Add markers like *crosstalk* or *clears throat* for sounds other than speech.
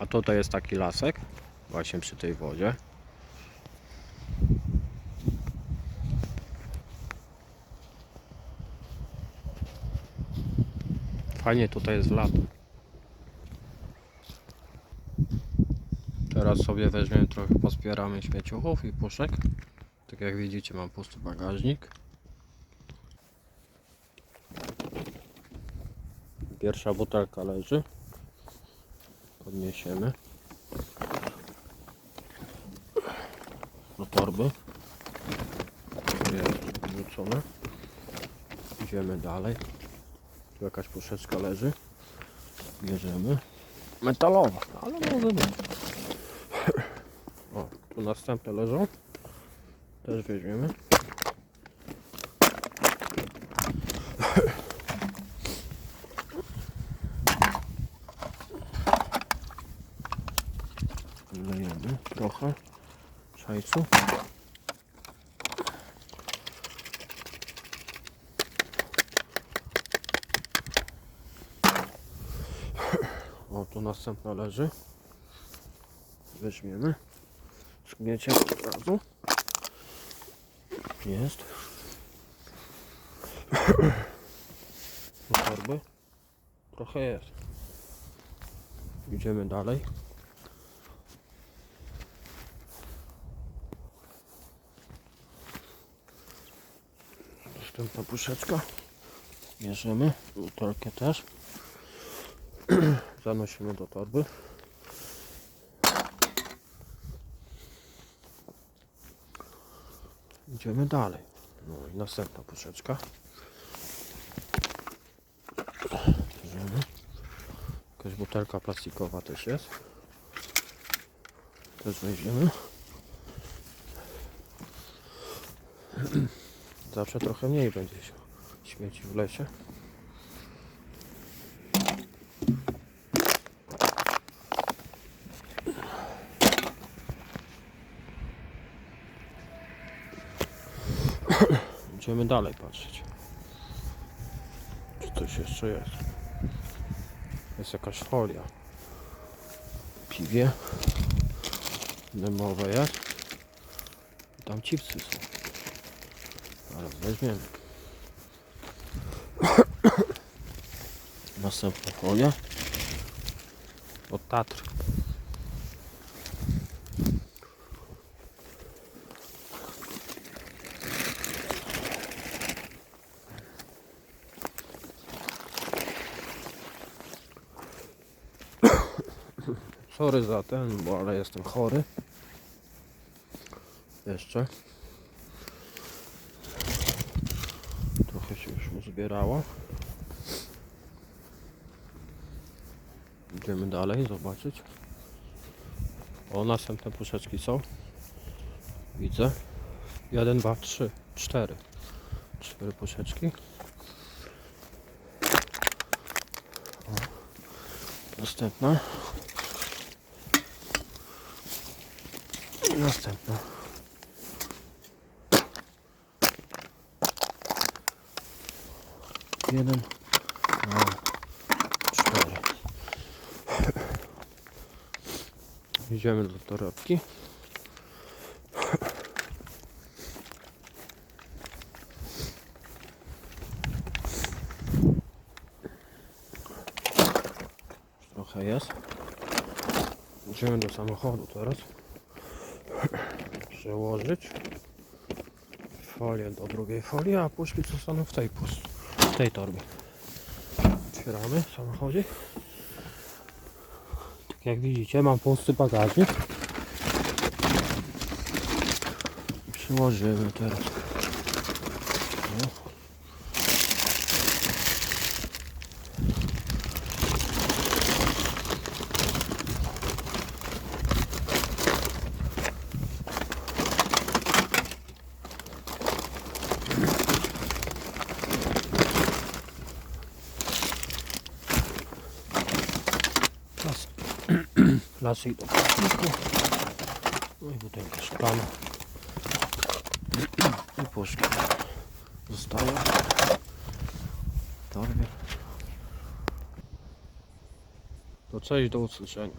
A tutaj jest taki lasek, właśnie przy tej wodzie. Fajnie tutaj jest lato. Teraz sobie weźmiemy trochę, pozbieramy śmieciuchów i puszek. Tak jak widzicie mam pusty bagażnik. Pierwsza butelka leży. Podniesiemy. Do torby. Jest wrzucone. Idziemy dalej. Tu jakaś puszeczka leży. Bierzemy. Metalowa, ale może być. O, tu następne leżą. Też weźmiemy. Trochę szajcu. O, tu następna leży. Weźmiemy. Zgniecie od razu. Jest. *coughs* Torby. Trochę jest. Idziemy dalej. Następna puszeczka. Bierzemy. Butelkę też. *clears throat* Zanosimy do torby. Idziemy dalej. No i następna puszeczka. Bierzemy. Jakaś butelka plastikowa też jest. Też weźmiemy. *clears throat* Zawsze trochę mniej będzie się śmieci w lesie. *coughs* Idziemy dalej patrzeć. Czy coś jeszcze jest? Jest jakaś folia. Piwie. Dymowe jest. Tam chipsy są. Zaraz weźmiemy. Następna folia. Od Tatr. Sorry za ten, bo ale jestem chory. Jeszcze. Trochę uzbierało. Idziemy dalej zobaczyć. O, następne puszeczki są. Widzę. Jeden, dwa, trzy, cztery. Cztery puszeczki. O. Następna. Następna. Jeden, dwa, cztery. Idziemy do torebki. Trochę jest. Idziemy do samochodu teraz. Przełożyć folię do drugiej folii, a puszki zostaną w tej, pus- w tej torbie. Otwieramy samochodzik. Tak jak widzicie, mam pusty bagażnik. Przyłożymy teraz. No. Las, lasy do plastiku. No i butelka szklana. I puszki. Zostaje. w Torbie. To cześć, do usłyszenia.